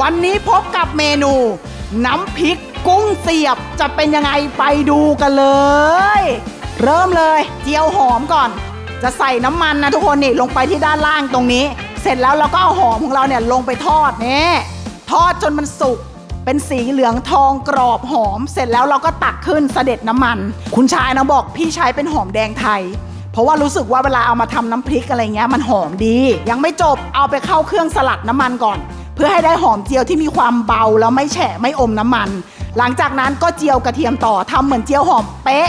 วันนี้พบกับเมนู น้ำพริกกุ้งเสียบจะเป็นยังไงไปดูกันเลย เริ่มเลยเจียวหอมก่อน จะใส่น้ำมันนะทุกคนนี่ลงไปที่ด้านล่างตรงนี้ เสร็จแล้วเราก็เอาหอมของเราเนี่ยลงไปทอดนี่ทอดจนมันสุกเป็นสีเหลืองทองกรอบหอม เสร็จแล้วเราก็ตักขึ้นเสด็จน้ำมัน คุณชายนะบอกพี่ใช้เป็นหอมแดงไทย เพราะว่ารู้สึกว่าเวลาเอามาทำน้ำพริกอะไรเงี้ยมันหอมดี ยังไม่จบเอาไปเข้าเครื่องสลัดน้ำมันก่อน พื่อให้ได้หอมเจียวที่มีความเบาแล้วไม่แฉะไม่อมน้ำมัน หลังจากนั้นก็เจียวกระเทียมต่อทำเหมือนเจียวหอมเป๊ะ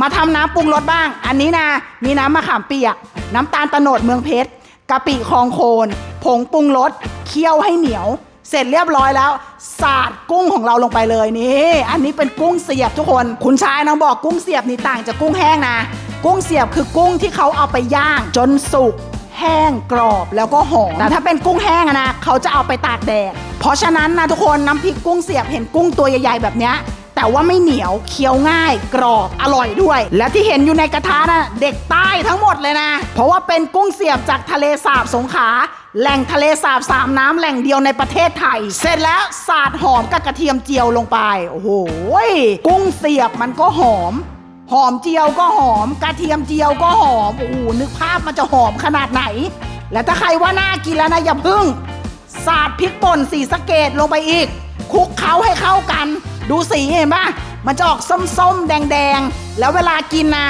มาทำน้ำปรุงรสบ้าง อันนี้นะมีน้ำมะขามเปียก น้ำตาลตะโนดเมืองเพชรกะปิคลองโคน ผงปรุงรสเคี่ยวให้เหนียว เสร็จเรียบร้อยแล้ว สาดกุ้งของเราลงไปเลยนี่อันนี้เป็นกุ้งเสียบทุกคน คุณชายนางบอกกุ้งเสียบนี่ต่างจากกุ้งแห้งนะ กุ้งเสียบคือกุ้งที่เขาเอาไปย่างจนสุก แห้งกรอบแล้วก็หอมแต่ถ้าเป็นกุ้งแห้งอะนะเขาจะเอาไปตากแดดเพราะฉะนั้นนะทุกคนน้ำพริกกุ้งเสียบเห็นกุ้งตัวใหญ่ๆแบบเนี้ยแต่ว่าไม่เหนียวเคี้ยวง่าย กรอบอร่อยด้วย และที่เห็นอยู่ในกระทะน่ะเด็กใต้ทั้งหมดเลยนะ เพราะว่าเป็นกุ้งเสียบจากทะเลสาบสงขลาแหล่งทะเลสาบสามน้ำแหล่งเดียวในประเทศไทย เสร็จแล้วสาดหอมกับกระเทียมเจียวลงไป โอ้โห กุ้งเสียบมันก็หอม หอมเจียวก็หอม กระเทียมเจียวก็หอม โอ้โห นึกภาพมันจะหอมขนาดไหน และถ้าใครว่าน่ากินแล้วนะอย่าพึ่ง สาดพริกป่นสีสะเกตลงไปอีก คลุกเคล้าให้เข้ากัน ดูสีเห็นปะมันจะออกส้มๆ แดงๆ แล้วเวลากินนะ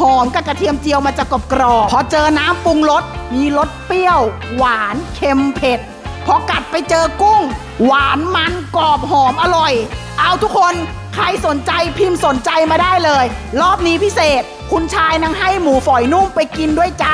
หอมกับกระเทียมเจียวมันจะกรอบกรอบๆพอเจอน้ำปรุงรสมีรสเปรี้ยว หวานเค็มเผ็ด พอกัดไปเจอกุ้ง หวานมันกรอบหอมอร่อย เอาทุกคน ใครสนใจพิมพ์สนใจมาได้เลย รอบนี้พิเศษ คุณชายนังให้หมูฝอยนุ่มไปกินด้วยจ้า